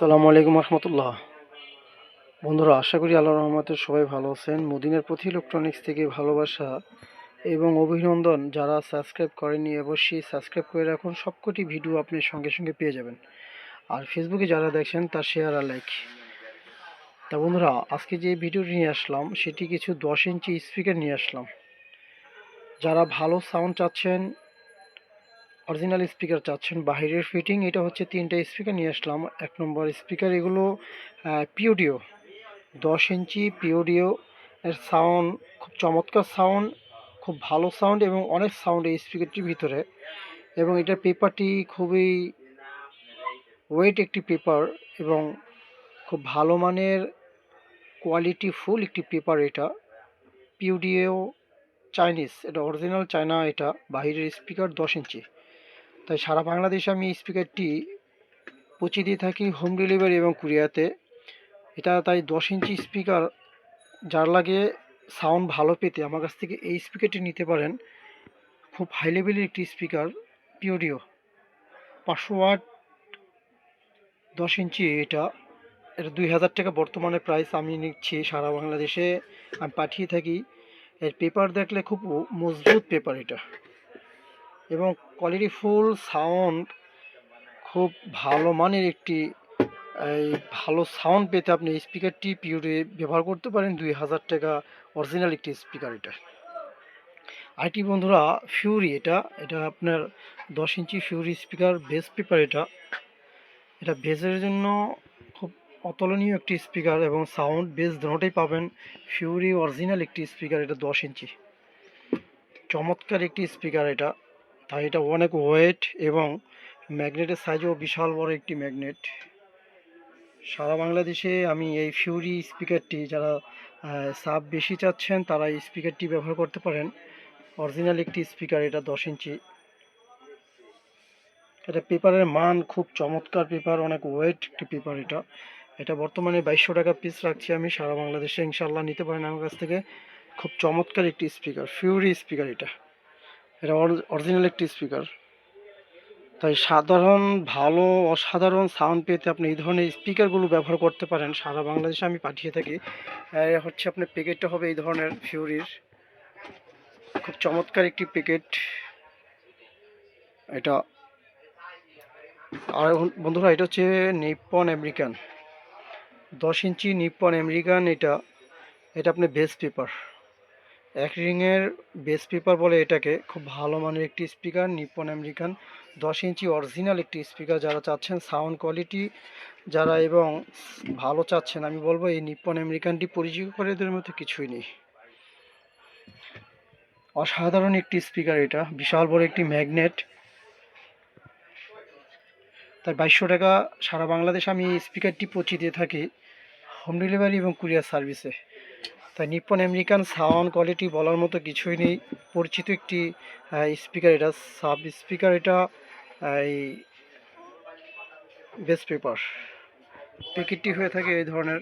আসসালামু আলাইকুম রহমতুল্লাহ। বন্ধুরা, আশা করি আল্লাহ রহমতের সবাই ভালো আছেন। মদিনার প্রতি ইলেকট্রনিক্স থেকে ভালোবাসা এবং অভিনন্দন। যারা সাবস্ক্রাইব করেনি অবশ্যই সাবস্ক্রাইব করে রাখুন। সবকটি ভিডিও আপনি সঙ্গে সঙ্গে পেয়ে যাবেন। আর ফেসবুকে যারা দেখছেন, তার শেয়ার আর লাইক তা বন্ধুরা, আজকে যে ভিডিওটি নিয়ে আসলাম, সেটি কিছু দশ ইঞ্চি স্পিকার নিয়ে আসলাম। যারা ভালো সাউন্ড চাচ্ছেন অরিজিনাল স্পিকার চাচ্ছেন। বাহিরের ফিটিং এটা হচ্ছে তিনটা স্পিকার নিয়ে আসলাম। এক নম্বর স্পিকার এগুলো পিওডিও দশ ইঞ্চি পিওডিও এর সাউন্ড খুব চমৎকার সাউন্ড খুব ভালো সাউন্ড এবং অনেক সাউন্ড এই স্পিকারটির ভিতরে। এবং এটার পেপারটি খুবই ওয়েট একটি পেপার এবং খুব ভালো মানের কোয়ালিটি ফুল একটি পেপার এটা। পিওডিও চাইনিজ এটা অরিজিনাল চায়না এটা। বাহিরের স্পিকার দশ ইঞ্চি। তাই সারা বাংলাদেশে আমি স্পিকারটি পৌঁছে দিয়ে থাকি হোম ডেলিভারি এবং কুরিয়াতে। এটা তাই দশ ইঞ্চি স্পিকার যার লাগে সাউন্ড ভালো পেতে আমার কাছ থেকে এই স্পিকারটি নিতে পারেন। খুব হাই লেভেলের একটি স্পিকার, পিওডিও। পাঁচশো ওয়াট দশ ইঞ্চি এটা। এটা দুই হাজার টাকা বর্তমানে প্রাইস আমি নিচ্ছি সারা বাংলাদেশে। আমি পাঠিয়ে থাকি। এর পেপার দেখলে খুব মজবুত পেপার এটা। এবং কোয়ালিটি ফুল সাউন্ড খুব ভালো মানের একটি, এই ভালো সাউন্ড পেতে আপনি স্পিকারটি পিওরে ব্যবহার করতে পারেন দুই হাজার টাকা অরিজিনাল একটি স্পিকার এটা। আইটি বন্ধুরা ফিউরি এটা এটা আপনার দশ ইঞ্চি ফিউরি স্পিকার বেস পেপার এটা। এটা বেসের জন্য খুব অতুলনীয় একটি স্পিকার এবং সাউন্ড বেস দুটোটাই পাবেন। ফিউরি অরিজিনাল একটি স্পিকার এটা দশ ইঞ্চি। চমৎকার একটি স্পিকার এটা। তাই এটা অনেক ওয়েট এবং ম্যাগনেটের সাইজও বিশাল বড় একটি ম্যাগনেট সারা বাংলাদেশে আমি এই ফিউরি স্পিকারটি যারা সাব বেশি চাচ্ছেন, তারা এই স্পিকারটি ব্যবহার করতে পারেন। অরিজিনাল একটি স্পিকার এটা দশ ইঞ্চি। এটা পেপারের মান খুব চমৎকার পেপার অনেক ওয়েট একটি পেপার এটা। এটা বর্তমানে বাইশশো টাকা পিস রাখছি আমি, সারা বাংলাদেশে ইনশাল্লাহ নিতে পারেন আমার কাছ থেকে। খুব চমৎকার একটি স্পিকার ফিউরি স্পিকার এটা। এটা অরিজিনাল একটি স্পিকার তাই সাধারণ, ভালো, অসাধারণ সাউন্ড পেতে আপনি এই ধরনের স্পিকারগুলো ব্যবহার করতে পারেন। সারা বাংলাদেশে আমি পাঠিয়ে থাকি। হচ্ছে আপনার প্যাকেটটা হবে এই ধরনের ফিউরির খুব চমৎকার একটি প্যাকেট এটা আর বন্ধুরা, এটা হচ্ছে নিপ্পন আমেরিকান দশ ইঞ্চি নিপ্পন আমেরিকান এটা। এটা আপনার বেস পেপার এক রিংয়ের বেস পেপার বলে এটাকে। খুব ভালো মানের একটি স্পিকার নিপ্পন আমেরিকান। দশ ইঞ্চি অরিজিনাল একটি স্পিকার যারা চাচ্ছেন সাউন্ড কোয়ালিটি যারা এবং ভালো চাচ্ছেন, আমি বলব এই নিপ্পন আমেরিকানটি পরিচয় করে এদের মধ্যে কিছুই নেই। অসাধারণ একটি স্পিকার এটা, বিশাল বড় একটি ম্যাগনেট তাই বাইশশো টাকা সারা বাংলাদেশে আমি এই স্পিকারটি পৌঁছে দিয়ে থাকি হোম ডেলিভারি এবং কুরিয়ার সার্ভিসে তাই নিপ্পন আমেরিকান সাউন্ড কোয়ালিটি বলার মতো কিছুই নেই। পরিচিত একটি স্পিকার এটা। সাব স্পিকার এটা এই বেস পেপার প্যাকেটটি হয়ে থাকে এই ধরনের।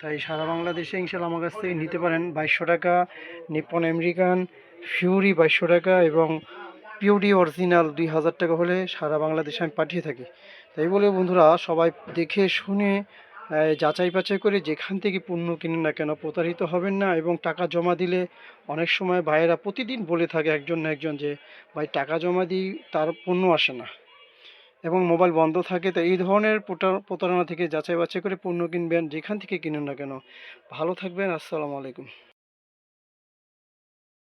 তাই সারা বাংলাদেশে ইনশাল্লাহ আমার কাছ থেকে নিতে পারেন। বাইশশো টাকা, নিপ্পন আমেরিকান ফিউরি বাইশশো টাকা এবং পিওডি অরিজিনাল দুই হাজার টাকা হলে সারা বাংলাদেশে আমি পাঠিয়ে থাকি। তাই বলে বন্ধুরা, সবাই দেখে শুনে যাচাই বাছাই করে যেখান থেকে পণ্য কিনেন না কেন প্রতারিত হবেন না এবং টাকা জমা দিলে অনেক সময় ভাইয়েরা প্রতিদিন বলে থাকে একজন না একজন যে, ভাই, টাকা জমা দিই, তার পণ্য আসে না। এবং মোবাইল বন্ধ থাকে, তো এই ধরনের প্রতারণা থেকে যাচাই বাছাই করে পণ্য কিনবেন, যেখান থেকে কিনুন না কেন। ভালো থাকবেন, আসসালামু আলাইকুম।